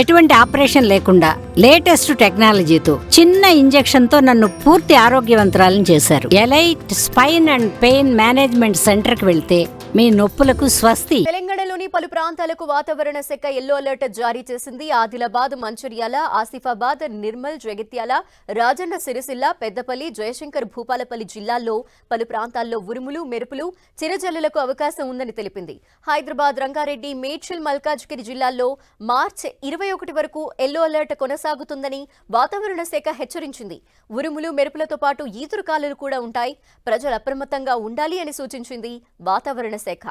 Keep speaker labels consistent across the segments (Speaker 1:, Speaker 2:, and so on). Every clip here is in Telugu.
Speaker 1: ఎటువంటి ఆపరేషన్ లేకుండా లేటెస్ట్ టెక్నాలజీతో చిన్న ఇంజెక్షన్తో నన్ను పూర్తి ఆరోగ్యవంతురాలను చేశారు. Elite spine and pain management సెంటర్కి వెళ్తే మీ నొప్పులకు స్వస్తి.
Speaker 2: పలు ప్రాంతాలకు వాతావరణ శాఖ ఎల్లో అలర్ట్ జారీ చేసింది. ఆదిలాబాద్ మంచిర్యాల ఆసిఫాబాద్ నిర్మల్ జగిత్యాల రాజన్న సిరిసిల్ల పెద్దపల్లి జయశంకర్ భూపాలపల్లి జిల్లాల్లో పలు ప్రాంతాల్లో ఉరుములు మెరుపులు చిరజల్లులకు అవకాశం ఉందని తెలిపింది. హైదరాబాద్ రంగారెడ్డి మేడ్చల్ మల్కాజ్గిరి జిల్లాల్లో మార్చి ఇరవై ఒకటి వరకు ఎల్లో అలర్ట్ కొనసాగుతుందని వాతావరణ శాఖ హెచ్చరించింది. ఉరుములు మెరుపులతో పాటు ఈదురుకాలులు కూడా ఉంటాయి. ప్రజలు అప్రమత్తంగా ఉండాలి అని సూచించింది వాతావరణ శాఖ.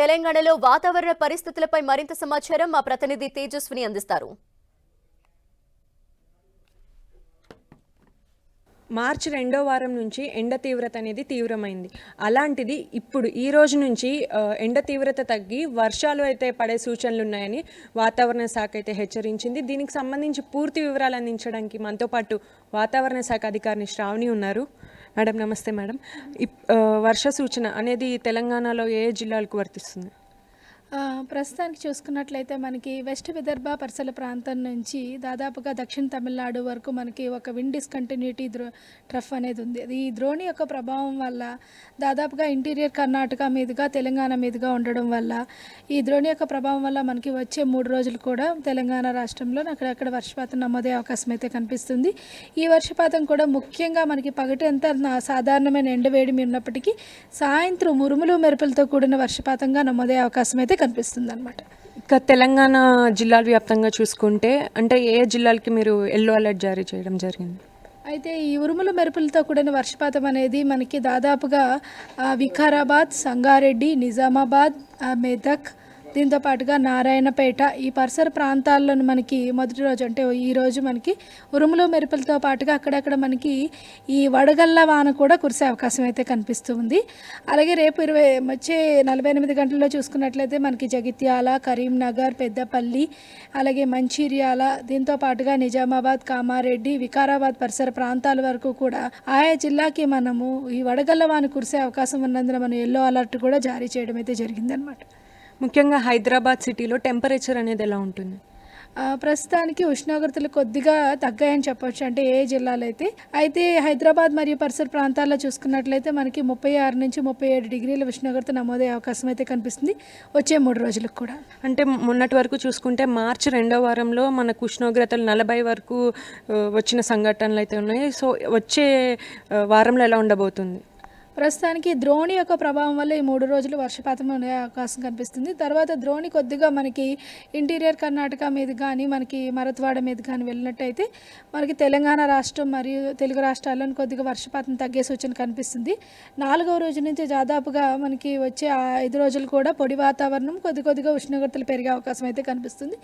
Speaker 2: తెలంగాణలో వాతావరణ పరిస్థితులపై మరింత సమాచారం మా ప్రతినిధి తేజస్విని అందిస్తారు.
Speaker 3: మార్చి రెండో వారం నుంచి ఎండ తీవ్రత అనేది తీవ్రమైంది. అలాంటిది ఇప్పుడు ఈ రోజు నుంచి ఎండ తీవ్రత తగ్గి వర్షాలు అయితే పడే సూచనలు ఉన్నాయని వాతావరణ శాఖ అయితే హెచ్చరించింది. దీనికి సంబంధించి పూర్తి వివరాలు అందించడానికి మనతో పాటు వాతావరణ శాఖ అధికారిని శ్రావణి ఉన్నారు. మేడం నమస్తే మేడం. ఇప్- వర్ష సూచన అనేది తెలంగాణలో ఏ జిల్లాలకు వర్తిస్తుంది?
Speaker 4: ప్రస్తుతానికి చూసుకున్నట్లయితే మనకి వెస్ట్ విదర్భ పరిసర ప్రాంతం నుంచి దాదాపుగా దక్షిణ తమిళనాడు వరకు మనకి ఒక విండ్ డిస్కంటిన్యూటీ ద్రో ట్రఫ్ అనేది ఉంది. అది ఈ ద్రోణి యొక్క ప్రభావం వల్ల దాదాపుగా ఇంటీరియర్ కర్ణాటక మీదుగా తెలంగాణ మీదుగా ఉండడం వల్ల ఈ ద్రోణి యొక్క ప్రభావం వల్ల మనకి వచ్చే మూడు రోజులు కూడా తెలంగాణ రాష్ట్రంలో అక్కడక్కడ వర్షపాతం నమోదే అవకాశం అయితే కనిపిస్తుంది. ఈ వర్షపాతం కూడా ముఖ్యంగా మనకి పగటి అంతా నా- సాధారణమైన ఎండవేడిమి ఉన్నప్పటికీ సాయంత్రం ఉరుములు మెరుపులతో కూడిన వర్షపాతంగా నమోదే అవకాశం అయితే కనిపిస్తుంది అనమాట
Speaker 3: ఇక తెలంగాణ జిల్లాల వ్యాప్తంగా చూసుకుంటే అంటే ఏ జిల్లాలకి మీరు ఎల్లో అలర్ట్ జారీ చేయడం జరిగింది?
Speaker 4: అయితే ఈ ఉరుములు మెరుపులతో కూడిన వర్షపాతం అనేది మనకి దాదాపుగా వికారాబాద్ సంగారెడ్డి నిజామాబాద్ మెదక్ దీంతో పాటుగా నారాయణపేట ఈ పరిసర ప్రాంతాల్లోని మనకి మొదటి రోజు అంటే ఈరోజు మనకి ఉరుములు మెరుపులతో పాటుగా అక్కడక్కడ మనకి ఈ వడగళ్ళ వాన కూడా కురిసే అవకాశం అయితే కనిపిస్తుంది అలాగే రేపు ఇరవై వచ్చే నలభై ఎనిమిది గంటల్లో చూసుకున్నట్లయితే మనకి జగిత్యాల కరీంనగర్ పెద్దపల్లి అలాగే మంచిర్యాల దీంతో పాటుగా నిజామాబాద్ కామారెడ్డి వికారాబాద్ పరిసర ప్రాంతాల వరకు కూడా ఆయా జిల్లాకి మనము ఈ వడగళ్ళ వాన కురిసే అవకాశం ఉన్నందున మనం ఎల్లో అలర్ట్ కూడా జారీ చేయడం అయితే జరిగిందనమాట
Speaker 3: ముఖ్యంగా హైదరాబాద్ సిటీలో టెంపరేచర్ అనేది ఎలా ఉంటుంది?
Speaker 4: ప్రస్తుతానికి ఉష్ణోగ్రతలు కొద్దిగా తగ్గాయని చెప్పొచ్చు. అంటే ఏ జిల్లాలో అయితే అయితే హైదరాబాద్ మరియు పరిసర ప్రాంతాల్లో చూసుకున్నట్లయితే మనకి ముప్పై ఆరు నుంచి ముప్పై ఏడు డిగ్రీల ఉష్ణోగ్రత నమోదయ్యే అవకాశం అయితే కనిపిస్తుంది వచ్చే మూడు రోజులకు కూడా.
Speaker 3: అంటే మొన్నటి వరకు చూసుకుంటే మార్చి రెండో వారంలో మనకు ఉష్ణోగ్రతలు నలభై వరకు వచ్చిన సంఘటనలు అయితే ఉన్నాయి. సో వచ్చే వారంలో ఎలా ఉండబోతుంది?
Speaker 4: ప్రస్తుతానికి ద్రోణి యొక్క ప్రభావం వల్ల ఈ మూడు రోజులు వర్షపాతం ఉండే అవకాశం కనిపిస్తుంది. తర్వాత ద్రోణి కొద్దిగా మనకి ఇంటీరియర్ కర్ణాటక మీద కానీ మనకి మరత్వాడ మీద కానీ వెళ్ళినట్టయితే మనకి తెలంగాణ రాష్ట్రం మరియు తెలుగు రాష్ట్రాల్లోని కొద్దిగా వర్షపాతం తగ్గే సూచన కనిపిస్తుంది. నాలుగవ రోజు నుంచి దాదాపుగా మనకి వచ్చే ఐదు రోజులు కూడా పొడి వాతావరణం కొద్ది కొద్దిగా ఉష్ణోగ్రతలు పెరిగే అవకాశం అయితే కనిపిస్తుంది.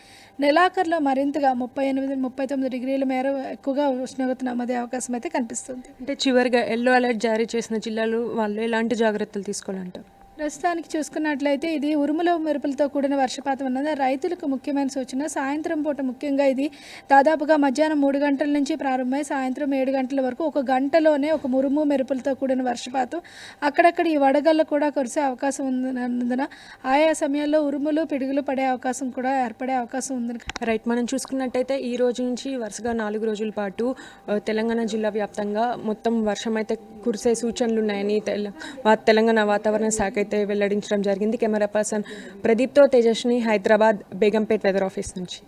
Speaker 4: నెలాఖరులో మరింతగా ముప్పై ఎనిమిది ముప్పై తొమ్మిది డిగ్రీల మేర ఎక్కువగా ఉష్ణోగ్రత నమోదే అవకాశం అయితే కనిపిస్తుంది.
Speaker 3: అంటే చివరిగా ఎల్లో అలర్ట్ జారీ చేసిన జిల్లాలు వాళ్ళు ఎలాంటి జాగ్రత్తలు తీసుకోవాలంటారు?
Speaker 4: ప్రస్తుతానికి చూసుకున్నట్లయితే ఇది ఉరుముల మెరుపులతో కూడిన వర్షపాతం ఉన్నది రైతులకు ముఖ్యమైన సూచన సాయంత్రం పూట ముఖ్యంగా ఇది దాదాపుగా మధ్యాహ్నం మూడు గంటల నుంచి ప్రారంభమై సాయంత్రం ఏడు గంటల వరకు ఒక గంటలోనే ఒక మురుము మెరుపులతో కూడిన వర్షపాతం. అక్కడక్కడ ఈ వడగళ్ళు కూడా కురిసే అవకాశం ఉన్నందున ఆయా సమయాల్లో ఉరుములు పిడుగులు పడే అవకాశం కూడా ఏర్పడే అవకాశం ఉంది.
Speaker 3: రైట్ మనం చూసుకున్నట్టయితే ఈ రోజు నుంచి వరుసగా నాలుగు రోజుల పాటు తెలంగాణ జిల్లా వ్యాప్తంగా మొత్తం వర్షం అయితే కురిసే సూచనలు ఉన్నాయని తెలంగాణ వాతావరణ శాఖ అయితే వెల్లడించడం జరిగింది. కెమెరా పర్సన్ ప్రదీప్తో తేజస్ని హైదరాబాద్ బేగంపేట్ వెదర్ ఆఫీస్ నుంచి.